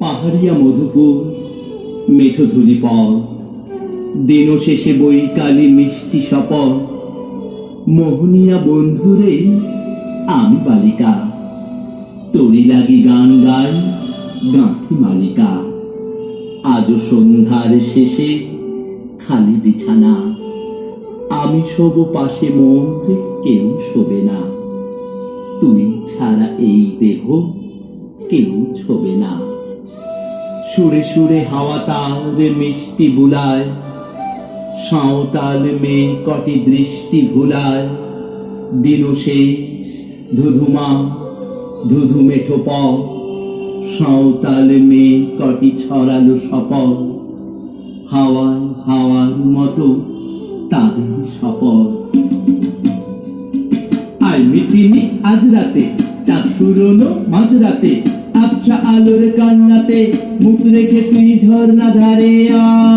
পাহাড়িয়া মধুপুর মেঠো ধুলি পথ। দিন শেষে বৈকালী মিষ্টি শপথ মোহনিয়া বন্ধুরে আমি বালিকা। তোরি লাগি গান গাই গাঁথি মালিকা। আজও সন্ধ্যার শেষে খালি বিছানা। আমি শোব পাশে মন কেউ শোবে না। তুই ছাড়া এই দেহ কেউ ছোবে না। সুরে সুরে হাওয়া তালে মিষ্টি বুলায়। সাঁওতাল মেয়ে কটি দৃষ্টি ভুলায়। দিন শেষ, ধুধুমা ধুধু মেঠো সাঁওতাল মেয়ে কটি ছড়ালো শপথ হাওয়ায় হাওয়ার মতো তাদের শপথ আই মিটিনি, আজ রাতে চাঁদ পুরনো মাঝরাতে আবছা আলোর কান্নাতে মুখ রেখে তুই ঝর্ণা ধারে আয়।